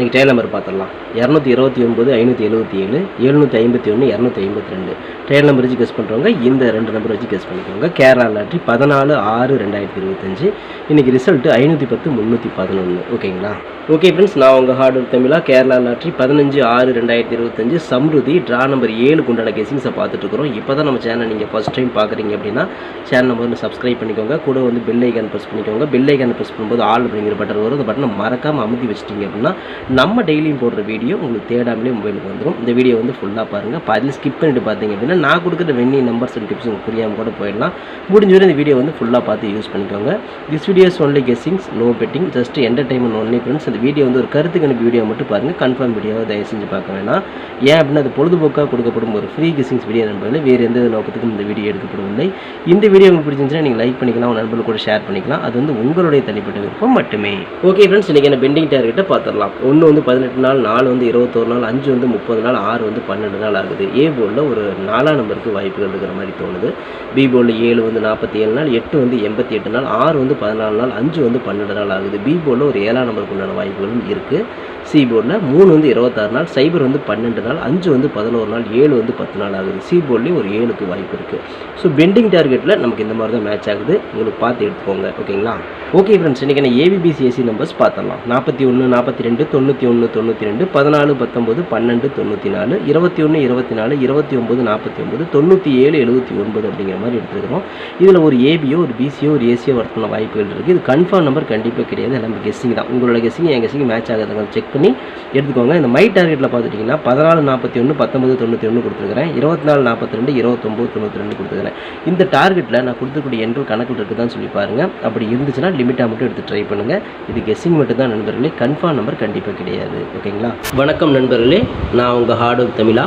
இன்றைக்கி trial number பார்த்துடலாம் இரநூத்தி இருபத்தி ஒன்பது ஐநூற்றி எழுபத்தி ஏழு எழுநூற்றி ஐம்பத்தி ஒன்று இரநூத்தி ஐம்பத்தி ரெண்டு. ட்ரையல் நம்பர் வச்சு கெஸ் பண்ணுறவங்க இந்த ரெண்டு நம்பர் வச்சு கெஸ் பண்ணிக்கோங்க. கேரளா லாட்ரி பதினாலு ஆறு ரெண்டாயிரத்தி இருபத்தஞ்சு. இன்றைக்கி ரிசல்ட்டு ஐநூற்றி பத்து முந்நூற்றி பதினொன்று ஓகேங்களா? ஓகே ஃப்ரெண்ட்ஸ் நான் உங்கள் ஹார்ட் ஒர்க் தமிழா கேரளா லாட்ரி பதினஞ்சு ஆறு ரெண்டாயிரத்தி இருபத்தஞ்சு. சம்ருதி ட்ரா நம்பர் ஏழு குண்டான கெஸிங்ஸை பார்த்துட்ருக்குறோம் இப்போ தான் நம்ம சேனல் நீங்கள் ஃபஸ்ட் டைம் பார்க்குறீங்க அப்படின்னா சேனல் நம்பர் வந்து சப்ஸ்கிரைப் பண்ணிக்கோங்க. கூட வந்து பெல் ஐக்கான் ப்ரெஸ் பண்ணிக்கோங்க. பெல் ஐக்கான் ப்ரெஸ் பண்ணும்போது ஆல் அப்படிங்கிற பட்டன் வரும். அந்த பட்டனை மறக்காமல் அமுத்தி வச்சிட்டிங்க அப்படின்னா நம்ம டெய்லியும் போடுற வீடியோ உங்களுக்கு தேடாமலே மொபைலுக்கு வந்துடும் இந்த வீடியோ வந்து ஃபுல்லாக பாருங்கள் பாதியில் ஸ்கிப் பண்ணிட்டு பார்த்தீங்க அப்படின்னா நான் கொடுக்குற வெண்ணி நம்பர்ஸ் அண்ட் டிப்ஸ் உங்களுக்கு புரியாமல் கூட போயிடலாம். முடிஞ்ச வரை இந்த வீடியோ வந்து ஃபுல்லாக பார்த்து யூஸ் பண்ணிக்கோங்க. This videos only guessings no betting just entertainment only friends இந்த வீடியோ வந்து ஒரு கருத்துக்கு கணிப்பு வீடியோ மட்டும் பாருங்கள் கன்ஃபார்ம் வீடியோவை தயவு செஞ்சு பார்க்க வேணாம். ஏன் அப்படின்னா அது பொழுதுபோக்காக கொடுக்கப்படும் ஒரு ஃப்ரீ கெஸ்ஸிங்ஸ் வீடியோ நண்பர்கள் வேறு எந்த நோக்கத்துக்கும் இந்த வீடியோ எடுக்கப்படவில்லை. இந்த வீடியோ உங்களுக்கு பிடிச்சிருந்துச்சுன்னா நீங்கள் லைக் பண்ணிக்கலாம். உங்கள் நண்பர்கள் கூட ஷேர் பண்ணிக்கலாம். அது வந்து உங்களுடைய தனிப்பட்ட விருப்பம் மட்டுமே. ஓகே ஃப்ரெண்ட்ஸ் இன்றைக்கி என்ன பெண்டிங் டார்கெட்டை பார்த்துடலாம். ஒன்று வந்து பதினெட்டு நாள் நாலு வந்து இருபத்தோரு நாள் அஞ்சு வந்து முப்பது நாள் ஆறு வந்து பன்னெண்டு நாள் ஆகுது. ஏ போர்டில் ஒரு நாலாம் நம்பருக்கு வாய்ப்புகள் இருக்கிற மாதிரி தோணுது. பி போர்டில் ஏழு வந்து நாற்பத்தி ஏழு நாள் எட்டு வந்து எண்பத்தி எட்டு நாள் ஆறு வந்து பதினாலு நாள் அஞ்சு வந்து பன்னெண்டு நாள் ஆகுது. பி போர்டில் ஒரு ஏழாம் நம்பருக்கு உண்டான வாய்ப்புகளும் இருக்குது சி போர்டில் மூணு வந்து இருபத்தாறு நாள் சைபர் வந்து பன்னெண்டு நாள் அஞ்சு வந்து பதினோரு நாள் ஏழு வந்து பத்து நாள் ஆகுது. சி போர்ட்லேயும் ஒரு ஏழுக்கு வாய்ப்பு இருக்குது ஸோ பெண்டிங் டார்கெட்டில் நமக்கு இந்த மாதிரி தான் மேட்ச் ஆகுது. உங்களுக்கு பார்த்து எடுத்துக்கோங்க. ஓகேங்களா ஓகே ஃப்ரெண்ட்ஸ் இன்றைக்கி நான் ஏபிபிசிஎஸ்சி நம்பர்ஸ் பார்த்துடலாம். நாற்பத்தி ஒன்று நாற்பத்தி ரெண்டு தொண்ணூற்றி ஒன்று தொண்ணூற்றி ரெண்டு பதினாலு பத்தொம்பது பன்னெண்டு தொண்ணூற்றி நாலு இருபத்தி ஒன்று இருபத்தி நாலு இருபத்தி ஒம்பது நாற்பத்தி ஒம்பது தொண்ணூற்றி ஏழு எழுபத்தி ஒன்பது அப்படிங்கிற மாதிரி எடுத்துருக்கிறோம் இதில் ஒரு ஏபியோ ஒரு பிசியோ ஒரு ஏசியோ வரத்துன வாய்ப்புகள் இருக்குது இது கன்ஃபார்ம் நம்பர் கண்டிப்பாக கிடையாது. எல்லாமே கெஸ்ஸிங் தான். உங்களோட கெஸ்ஸிங் என் கெஸ்ஸிங் மேட்ச் ஆகாதவங்க செக் பண்ணி எடுத்துக்கோங்க. இந்த மை டார்கெட்டில் பார்த்துட்டிங்கன்னா பதினாலு நாற்பத்தி ஒன்று பத்தொம்பது தொண்ணூற்றி ஒன்று கொடுத்துருக்கிறேன். இருபத்தி நாலு நாற்பத்தி ரெண்டு இருபத்தொம்போது தொண்ணூற்றி ரெண்டு கொடுத்துருக்கிறேன். இந்த டார்கெட்டில் நான் கொடுத்துக்கூடிய எண்கள் கணக்கில் இருக்குதான்னு சொல்லி பாருங்கள் அப்படி இருந்துச்சுன்னா லிமிட்டாக மட்டும் எடுத்து ட்ரை பண்ணுங்கள் இது கெஸ்ஸிங் மட்டும் தான் நண்பர்களே. கன்ஃபார்ம் நம்பர் கண்டிப்பாக கிடையாது. ஓகேங்களா வணக்கம் நண்பர்களே. நான் உங்கள் ஹார்ட் ஒர்க் தமிழா.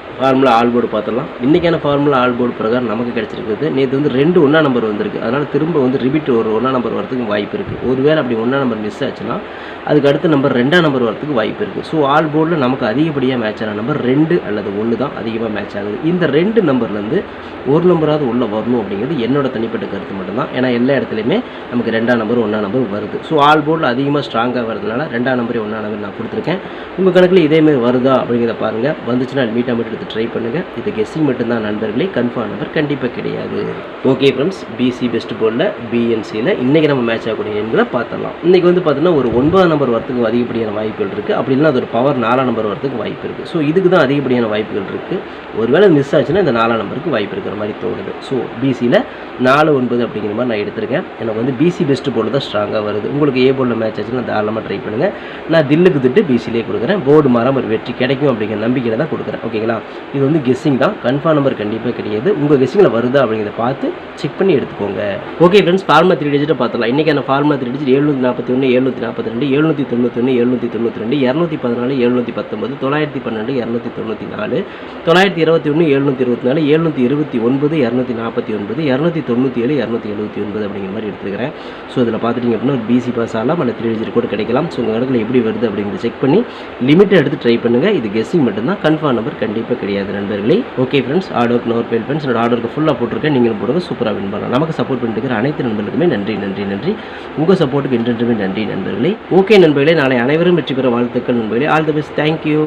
formula all board பார்த்துடலாம். இன்றைக்கான ஃபார்முலா ஆல் போர்டு பிரகாரம் நமக்கு கிடச்சிருக்குது நேற்று வந்து ரெண்டு ஒன்றா நம்பர் வந்திருக்கு. அதனால் திரும்ப வந்து ரிபீட் ஒரு ஒன்றா நம்பர் வரதுக்கு வாய்ப்பு இருக்குது ஒருவேளை அப்படி ஒன்றா நம்பர் மிஸ் ஆச்சுன்னா அதுக்கு அடுத்த நம்பர் ரெண்டாம் நம்பர் வரதுக்கு வாய்ப்பு இருக்குது ஸோ ஆல் போர்டில் நமக்கு அதிகப்படியாக மேட்ச் ஆன நம்பர் ரெண்டு அல்லது ஒன்று தான் அதிகமாக மேட்ச் ஆகுது. இந்த ரெண்டு நம்பர்லேருந்து ஒரு நம்பராவது உள்ளே வரணும் அப்படிங்கிறது என்னோட தனிப்பட்ட கருத்து மட்டும்தான். ஏன்னா எல்லா இடத்துலையுமே நமக்கு ரெண்டாம் நம்பர் ஒன்றா நம்பர் வருது. ஸோ ஆல் போர்டில் அதிகமாக ஸ்ட்ராங்காக வரதுனால ரெண்டாம் நம்பரே ஒன்றா நம்பர் நான் கொடுத்துருக்கேன். உங்கள் கணக்கில் இதேமாரி வருதா அப்படிங்கிறத பாருங்கள் வந்துச்சுன்னா மீட்டாக மட்டும் ட்ரை பண்ணுங்கள் இது கெஸ்ஸிங் மட்டும்தான் நண்பர்களே. கன்ஃபார்ம் நம்பர் கண்டிப்பாக கிடையாது. ஓகே ஃப்ரெண்ட்ஸ் பிசி பெஸ்ட் போர்டில் பிஎன்சியில் இன்றைக்கி நம்ம மேட்ச் ஆகக்கூடிய எண்களை பார்த்துடலாம். இன்றைக்கி வந்து பார்த்தீங்கன்னா ஒரு ஒன்பதாம் நம்பர் வரத்துக்கு அதிகப்படியான வாய்ப்புகள் இருக்குது அப்படி இல்லைன்னா அது ஒரு பவர் நாலாம் நம்பர் வரதுக்கு வாய்ப்பு இருக்குது ஸோ இதுக்கு தான் அதிகப்படியான வாய்ப்புகள் இருக்குது ஒருவேளை மிஸ் ஆச்சுன்னா இந்த நாலாம் நம்பருக்கு வாய்ப்பு இருக்கிற மாதிரி தோணுது. ஸோ பிசியில் நாலு ஒன்பது அப்படிங்கிற மாதிரி நான் எடுத்திருக்கேன். எனக்கு வந்து பிசி பெஸ்ட் போர்டு தான் ஸ்ட்ராங்காக வருது. உங்களுக்கு ஏ போர்டில் மேட்ச் ஆச்சுன்னா தாராளமாக ட்ரை பண்ணுங்கள் நான் தில்லுக்கு திட்டு பிசிலே கொடுக்குறேன். போர்டு மரம் ஒரு வெற்றி கிடைக்கும் அப்படிங்கிற நம்பிக்கையில் தான் கொடுக்குறேன். ஓகேங்களா இது வந்து கெஸ்ஸிங் தான். கன்ஃபார்ம் நம்பர் கண்டிப்பாக கிடையாது. உங்கள் கெஸ்ஸிங்கில் வருதா அப்படிங்கிறத பார்த்து செக் பண்ணி எடுத்துக்கோங்க. ஓகே ஃப்ரெண்ட்ஸ் ஃபார்மா த்ரீ டிஜிட்டை பார்த்துலாம் இன்றைக்கான ஃபார்மா த்ரீ டிஜிட் எழுநூற்றி நாற்பத்தி ஒன்று எழுநூற்றி நாற்பத்தி ரெண்டு எழுநூற்றி தொண்ணூற்றி ஒன்று எழுநூற்றி தொண்ணூற்றி ரெண்டு இரநூத்தி பதினாலு எழுநூற்றி பத்தொம்பது தொள்ளாயிரத்தி பன்னெண்டு இரநூத்தி தொண்ணூற்றி நாலு தொள்ளாயிரத்தி இருபத்தி ஒன்று எழுநூற்றி இருபத்தி நாலு எழுநூற்றி இருபத்தி ஒன்பது இரநூத்தி நாற்பத்தி ஒன்பது இரநூத்தி தொண்ணூற்றி ஏழு இரநூத்தி எழுபத்தி ஒன்பது அப்படிங்கிற மாதிரி எடுத்துக்கிறேன். ஸோ இதில் பார்த்துட்டிங்க அப்படின்னா ஒரு பிசி பாஸ் ஆகலாம். அல்ல த்ரீ டிஜிட் கூட கிடைக்கலாம். ஸோ உங்கள் கணக்கில் எப்படி வருது அப்படிங்கிறத செக் பண்ணி லிமிட்டை எடுத்து ட்ரை பண்ணுங்கள் இது கெஸ்ஸிங் மட்டும்தான். கன்ஃபார்ம் நம்பர் கண்டிப்பாக கிடையாது நண்பர்களே. ஓகே ஃப்ரெண்ட்ஸ் ஆர்டருக்கு நோர் பேல் ஃப்ரெண்ட்ஸ் என்னோட ஆர்டருக்கு ஃபுல்லாக போட்டிருக்கேன். நீங்களும் போடுங்க சூப்பராக வின் பண்ணலாம். நமக்கு சப்போர்ட் பண்ணிட்டு அனைத்து நண்பர்களுக்குமே நன்றி நன்றி நன்றி. உங்கள் சப்போர்ட்டுக்கு என்றென்றுமே நன்றி நண்பர்களே. ஓகே நண்பர்களே நாளை அனைவரும் வெற்றி பெற வாழ்த்துக்கள் நண்பர்களே. All the best thank you